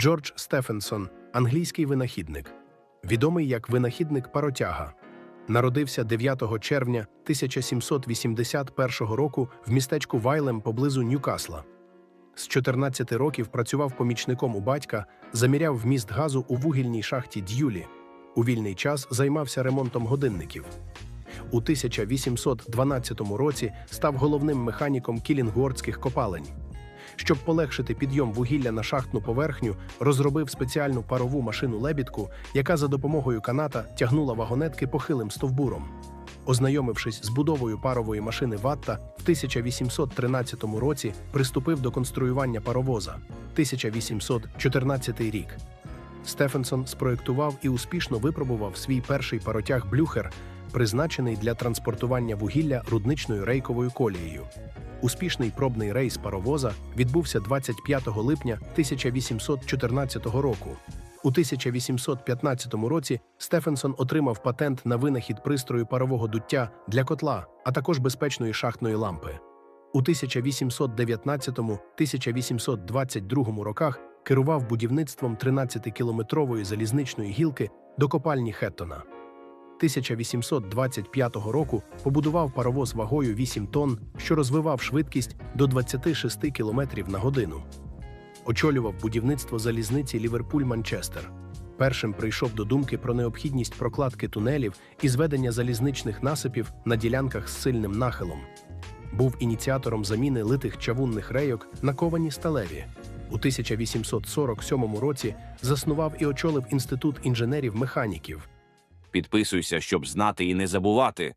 Джордж Стефенсон, англійський винахідник, відомий як винахідник паротяга. Народився 9 червня 1781 року в містечку Вайлем поблизу Ньюкасла. З 14 років працював помічником у батька, заміряв вміст газу у вугільній шахті Д'юлі. У вільний час займався ремонтом годинників. У 1812 році став головним механіком кілінгвордських копалень. Щоб полегшити підйом вугілля на шахтну поверхню, розробив спеціальну парову машину лебідку, яка за допомогою каната тягнула вагонетки похилим стовбуром. Ознайомившись з будовою парової машини Ватта, в 1813 році приступив до конструювання паровоза 1814 рік. Стефенсон спроєктував і успішно випробував свій перший паротяг Блюхер, призначений для транспортування вугілля рудничною рейковою колією. Успішний пробний рейс паровоза відбувся 25 липня 1814 року. У 1815 році Стефенсон отримав патент на винахід пристрою парового дуття для котла, а також безпечної шахтної лампи. У 1819-1822 роках керував будівництвом 13-кілометрової залізничної гілки до копальні Хеттона. 1825 року побудував паровоз вагою 8 тонн, що розвивав швидкість до 26 км на годину. Очолював будівництво залізниці Ліверпуль-Манчестер. Першим прийшов до думки про необхідність прокладки тунелів і зведення залізничних насипів на ділянках з сильним нахилом. Був ініціатором заміни литих чавунних рейок на ковані сталеві. У 1847 році заснував і очолив інститут інженерів-механіків. Підписуйся, щоб знати і не забувати.